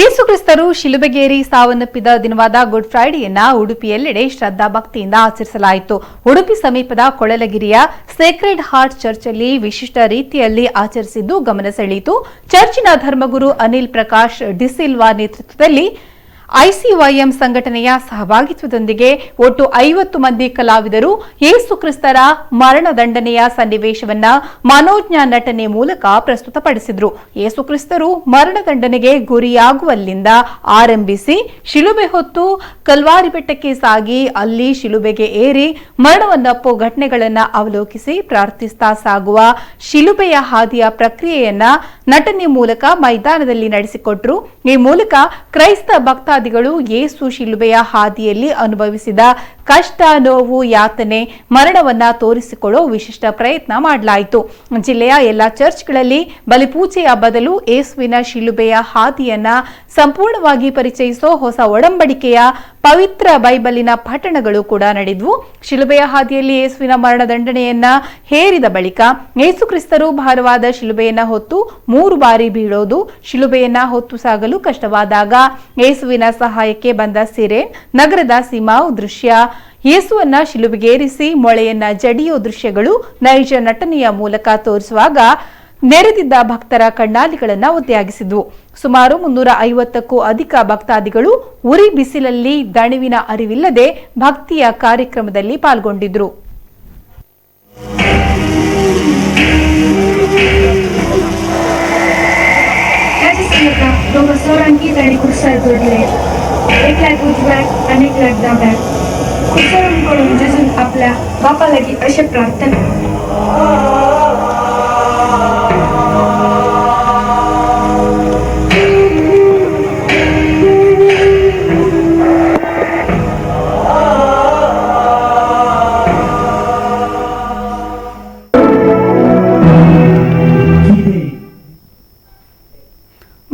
ಯೇಸು ಕ್ರಿಸ್ತರು ಶಿಲುಬೆಗೇರಿ ಸಾವನ್ನಪ್ಪಿದ ದಿನವಾದ ಗುಡ್ ಫ್ರೈಡೆಯನ್ನ ಉಡುಪಿಯೆಲ್ಲೆಡೆ ಶ್ರದ್ಧಾ ಭಕ್ತಿಯಿಂದ ಆಚರಿಸಲಾಯಿತು. ಉಡುಪಿ ಸಮೀಪದ ಕೊಳಲಗಿರಿಯ ಸೇಕ್ರೆಡ್ ಹಾರ್ಟ್ ಚರ್ಚ್ ಅಲ್ಲಿ ವಿಶಿಷ್ಟ ರೀತಿಯಲ್ಲಿ ಆಚರಿಸಿದ್ದು ಗಮನ ಸೆಳೆಯಿತು. ಚರ್ಚಿನ ಧರ್ಮಗುರು ಅನಿಲ್ ಪ್ರಕಾಶ್ ಡಿಸಿಲ್ವಾ ನೇತೃತ್ವದಲ್ಲಿ ಐಸಿವೈಎಂ ಸಂಘಟನೆಯ ಸಹಭಾಗಿತ್ವದೊಂದಿಗೆ ಒಟ್ಟು ಐವತ್ತು ಮಂದಿ ಕಲಾವಿದರು ಯೇಸು ಕ್ರಿಸ್ತರ ಮರಣದಂಡನೆಯ ಸನ್ನಿವೇಶವನ್ನ ಮನೋಜ್ಞ ನಟನೆ ಮೂಲಕ ಪ್ರಸ್ತುತಪಡಿಸಿದರು. ಯೇಸು ಕ್ರಿಸ್ತರು ಮರಣದಂಡನೆಗೆ ಗುರಿಯಾಗುವಲ್ಲಿಂದ ಆರಂಭಿಸಿ ಶಿಲುಬೆ ಹೊತ್ತು ಕಲ್ವಾರಿ ಬೆಟ್ಟಕ್ಕೆ ಸಾಗಿ ಅಲ್ಲಿ ಶಿಲುಬೆಗೆ ಏರಿ ಮರಣವನ್ನಪ್ಪೋ ಘಟನೆಗಳನ್ನು ಅವಲೋಕಿಸಿ ಪ್ರಾರ್ಥಿಸ್ತಾ ಸಾಗುವ ಶಿಲುಬೆಯ ಹಾದಿಯ ಪ್ರಕ್ರಿಯೆಯನ್ನ ನಟನೆ ಮೂಲಕ ಮೈದಾನದಲ್ಲಿ ನಡೆಸಿಕೊಟ್ರು. ಈ ಮೂಲಕ ಕ್ರೈಸ್ತ ಭಕ್ತಾದಿಗಳು ಯೇಸು ಶಿಲುಬೆಯ ಹಾದಿಯಲ್ಲಿ ಅನುಭವಿಸಿದ ಕಷ್ಟ ನೋವು ಯಾತನೆ ಮರಣವನ್ನ ತೋರಿಸಿಕೊಳ್ಳೋ ವಿಶಿಷ್ಟ ಪ್ರಯತ್ನ ಮಾಡಲಾಯಿತು. ಜಿಲ್ಲೆಯ ಎಲ್ಲಾ ಚರ್ಚ್ಗಳಲ್ಲಿ ಬಲಿಪೂಜೆಯ ಬದಲು ಯೇಸುವಿನ ಶಿಲುಬೆಯ ಹಾದಿಯನ್ನ ಸಂಪೂರ್ಣವಾಗಿ ಪರಿಚಯಿಸೋ ಹೊಸ ಒಡಂಬಡಿಕೆಯ ಪವಿತ್ರ ಬೈಬಲಿನ ಪಠಣಗಳು ಕೂಡ ನಡೆದ್ವು. ಶಿಲುಬೆಯ ಹಾದಿಯಲ್ಲಿ ಯೇಸುವಿನ ಮರಣದಂಡನೆಯನ್ನ ಹೇರಿದ ಬಳಿಕ ಯೇಸು ಕ್ರಿಸ್ತರು ಭಾರವಾದ ಶಿಲುಬೆಯನ್ನ ಹೊತ್ತು ಮೂರು ಬಾರಿ ಬೀಳೋದು, ಶಿಲುಬೆಯನ್ನ ಹೊತ್ತು ಸಾಗಲು ಕಷ್ಟವಾದಾಗ ಯೇಸುವಿನ ಸಹಾಯಕ್ಕೆ ಬಂದ ಸಿರೇನ್, ನಗರದ ಸಿಮಾವ್ ದೃಶ್ಯ. ಯೇಸುವನ್ನ ಶಿಲುಬೆಗೇರಿಸಿ ಮೊಳೆಯನ್ನ ಜಡಿಯೋ ದೃಶ್ಯಗಳು ನೈಜ ನಟನೆಯ ಮೂಲಕ ತೋರಿಸುವಾಗ ನೆರೆದಿದ್ದ ಭಕ್ತರ ಕಣ್ಣಾಲಿಗಳನ್ನ ಒದ್ದೆಯಾಗಿಸಿದ್ವು ಸುಮಾರು ಮುನ್ನೂರ ಐವತ್ತಕ್ಕೂ ಅಧಿಕ ಭಕ್ತಾದಿಗಳು ಉರಿ ಬಿಸಿಲಲ್ಲಿ ದಣಿವಿನ ಅರಿವಿಲ್ಲದೆ ಭಕ್ತಿಯ ಕಾರ್ಯಕ್ರಮದಲ್ಲಿ ಪಾಲ್ಗೊಂಡಿದ್ರು या चित्रपटात दोघं सोरांकीत आणि खुर्सार जोडले एक लाट उजव्यात आणि एक लाट डाव्यात खुर्सारांकडून जिजून आपल्या बापालागी असे प्रार्थना